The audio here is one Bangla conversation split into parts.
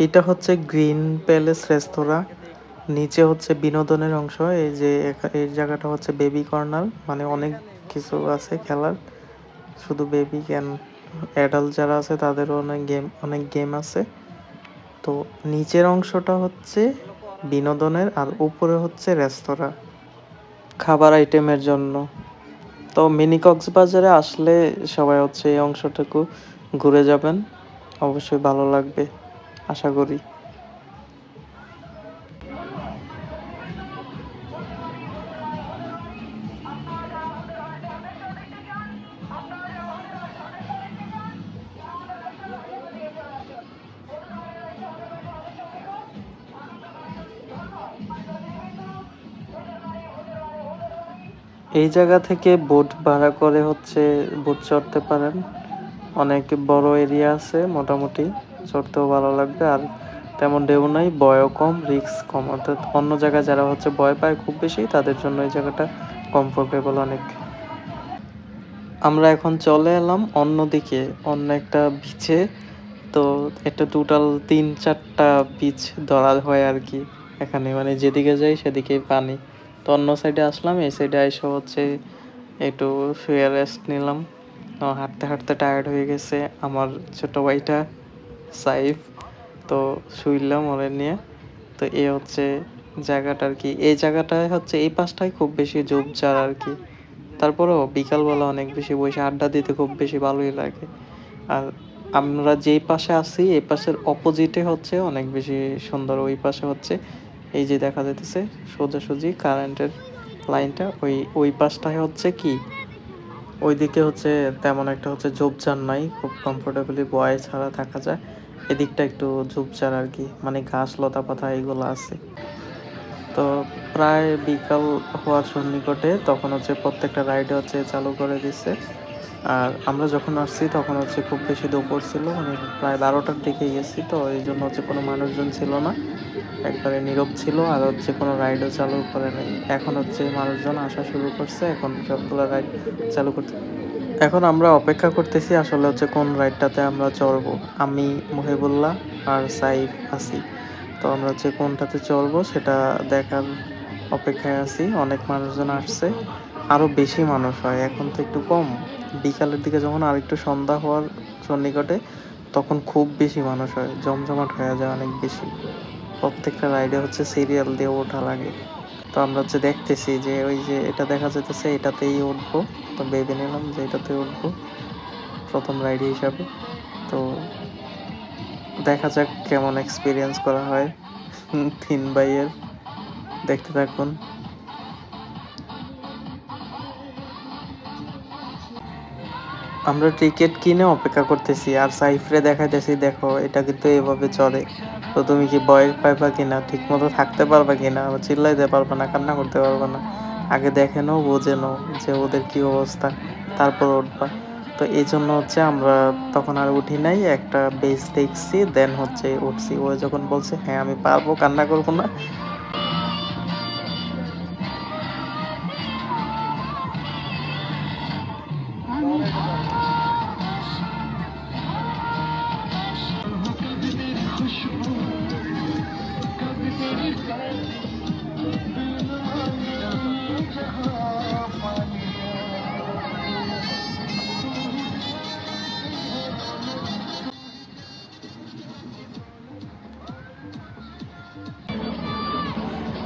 এটা হচ্ছে গ্রিন প্যালেস রেস্তোরাঁ। নিচে হচ্ছে বিনোদনের অংশ, এই যে এই জায়গাটা হচ্ছে বেবি কর্নার মানে অনেক কিছু আছে খেলার। শুধু বেবি ক্যান অ্যাডাল্ট যারা আছে তাদেরও অনেক গেম অনেক গেম আছে। তো নিচের অংশটা হচ্ছে বিনোদনের আর উপরে হচ্ছে রেস্তোরাঁ, খাবার আইটেমের জন্য। তো মিনি কক্সবাজারে আসলে সবাই হচ্ছে এই অংশটুকু ঘুরে যাবেন, অবশ্যই ভালো লাগবে। আশা করি। এই জায়গা থেকে বোট ভাড়া করে হচ্ছে বোট চড়তে পারেন। অনেক বড় এরিয়া আছে মোটামুটি। চড়তেও ভালো লাগবে। আর তেমন ঢেউ নাই, বয়ও কম, রিস্ক কম। অর্থাৎ অন্য জায়গায় যারা হচ্ছে ভয় পায় খুব বেশি, তাদের জন্য এই জায়গাটা কমফোর্টেবল অনেক। আমরা এখন চলে এলাম অন্যদিকে, অন্য একটা বিচে তো একটা টোটাল তিন চারটা বিচ ধরা হয় আর কি। এখানে মানে যেদিকে যাই সেদিকেই পানি। তো অন্য সাইডে আসলাম, এই সাইডে এসে হচ্ছে একটু শুয়ে রেস্ট নিলাম। হাঁটতে হাঁটতে টায়ার্ড হয়ে গেছে। আমার ছোট ভাইটা সাইফ। তো শুইলাম ওরে নিয়ে। তো এ হচ্ছে জায়গাটা আর কি। এই জায়গাটায় হচ্ছে এই পাশটায় খুব বেশি ঝোপঝাড় আর কি। তারপরেও বিকালবেলা অনেক বেশি বসে আড্ডা দিতে খুব বেশি ভালোই লাগে। আর আমরা যেই পাশে আছি, এই পাশের অপোজিটে হচ্ছে অনেক বেশি সুন্দর। ওই পাশে হচ্ছে এই যে দেখা যাইতেছে সোজাসুজি কারেন্টের লাইনটা। ওই ওই পাশটায় হচ্ছে কি? ওইদিকে হচ্ছে তেমন একটা হচ্ছে ঝোপঝাড় নাই। খুব কমফোর্টেবলি বয় ছাড়া থাকা যায়। এদিকটা একটু ঝোপঝাড় আর কি মানে ঘাস, লতা পাতা এগুলো আছে। তো প্রায় বিকাল হওয়ার সন্নিকটে তখন হচ্ছে প্রত্যেকটা রাইডে হচ্ছে চালু করে দিচ্ছে আর আমরা যখন আসছি তখন হচ্ছে খুব বেশি দুপুর ছিল মানে প্রায় বারোটার দিকে গেছি, তো এই জন্য হচ্ছে কোনো মানুষজন ছিল না। একবারে নীরব ছিল, আর হচ্ছে কোনো রাইডও চালু করে নাই। এখন হচ্ছে মানুষজন আসা শুরু করছে, এখন সবগুলো রাইড চালু করতে এখন আমরা অপেক্ষা করতেছি আসলে হচ্ছে কোন রাইডটাতে আমরা চড়বো। আমি, মহিবুল্লাহ আর সাইফ আছি তো আমরা হচ্ছে কোনটাতে চড়বো সেটা দেখার অপেক্ষায় আছি। অনেক মানুষজন আসছে। আরও বেশি মানুষ হয়। এখন তো একটু কম। বিকালের দিকে যখন আর একটু সন্ধ্যা হওয়ার সন্নিকটে, তখন খুব বেশি মানুষ হয়। জমজমাট হয়ে যায় অনেক বেশি। প্রত্যেকটা রাইডে হচ্ছে সিরিয়াল দিয়ে ওঠা লাগে। তো আমরা হচ্ছে দেখতেছি যে ওই যে এটা দেখা যেতেছে এটাতেই উঠবো। তো ভেবে নিলাম যে এটাতে উঠবো, প্রথম রাইড হিসাবে। তো দেখা যাক কেমন এক্সপিরিয়েন্স করা হয় তিন ভাইয়ের। দেখতে থাকুন। আমরা টিকিট কিনে অপেক্ষা করতেছি, আর সাইফরে দেখাইতেছি, দেখো, এটা কিন্তু এভাবে চলে। তো তুমি কি বয়স পাইবা কিনা? ঠিক মতো থাকতে পারবা কিনা? চিল্লাইতে পারবা না, কান্না করতে পারবা না। আগে দেখে নাও, বোঝে নাও যে ওদের কি অবস্থা, তারপর উঠবা। তো এই জন্য হচ্ছে আমরা তখন আর উঠি নাই, একটা বেস দেখছি দেন হচ্ছে উঠছি। ও যখন বলছে হ্যাঁ আমি পারব, কান্না করব না।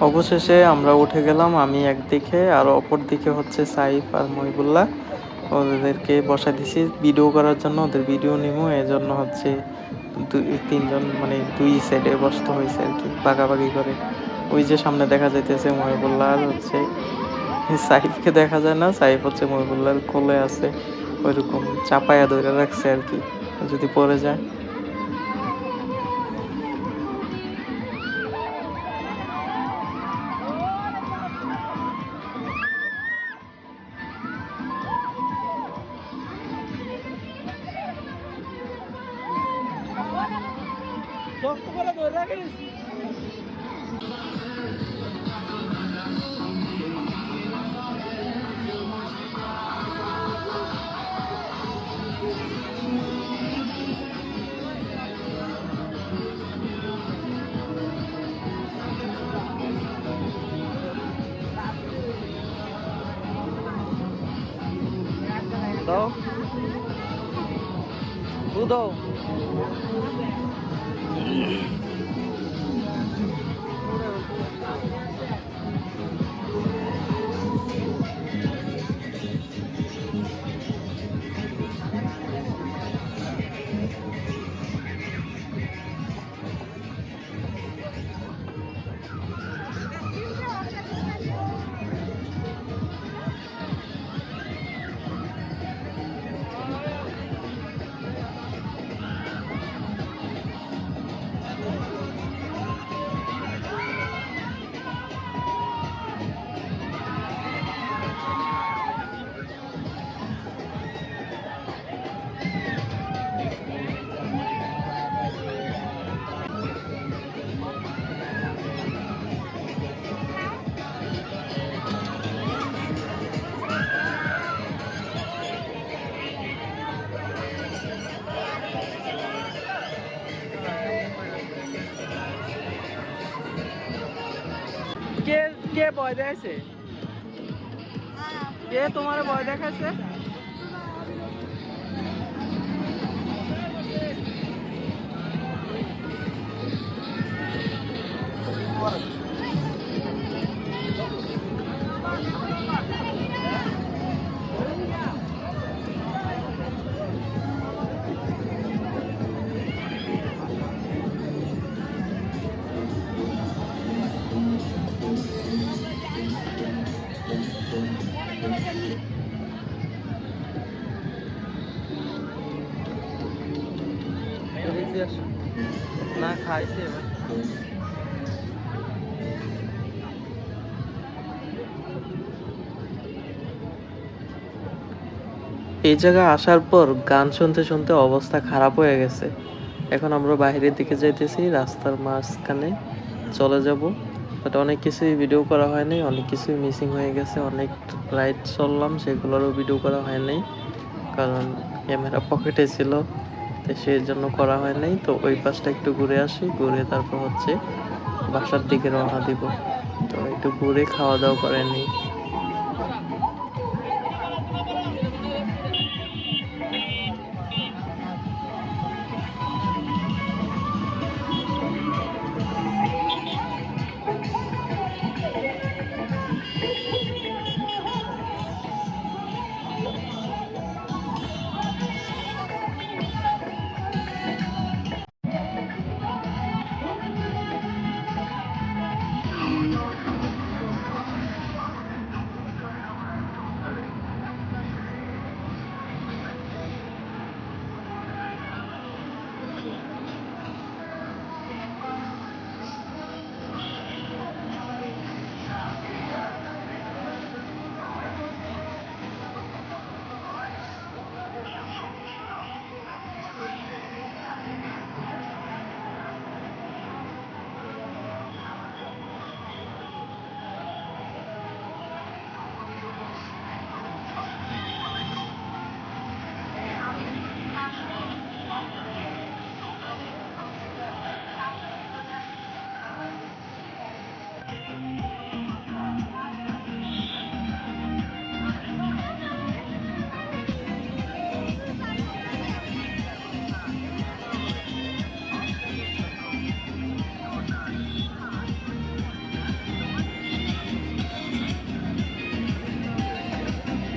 অবশেষে আমরা উঠে গেলাম, আমি একদিকে আর অপর দিকে হচ্ছে সাইফ আর মহিবুল্লাহ। ওদেরকে বসা দিছি ভিডিও করার জন্য, ওদের ভিডিও নিবো এই জন্য হচ্ছে দুই তিনজন মানে দুই সাইডে বসতে হয়েছে আর কি পাকাপাকি করে। ওই যে সামনে দেখা যাইতেছে মহিবুল্লাহ আর হচ্ছে, সাইফকে দেখা যায় না, সাইফ হচ্ছে মহিবুল্লাহর কোলে আছে, ওইরকম চাপায়া ধরে রাখছে আর কি, যদি পড়ে যায়। đâu Tudo. কে ভয় দেখাইছে কে তোমার না এবার। এই জায়গায় আসার পর গান শুনতে শুনতে অবস্থা খারাপ হয়ে গেছে। এখন আমরা বাইরের দিকে যাইতেছি, রাস্তার মাঝখানে চলে যাব। বাট অনেক কিছুই ভিডিও করা হয়নি, অনেক কিছুই মিসিং হয়ে গেছে। অনেক রাইড চললাম, সেগুলোরও ভিডিও করা হয়নি। কারণ ক্যামেরা পকেটে ছিল। তো সেই জন্য করা হয় নাই। তো ওই পাশটা একটু ঘুরে আসি, ঘুরে তারপর হচ্ছে বাসার দিকে রওনা দিব। তো একটু ঘুরে খাওয়া দাওয়া করে নিই।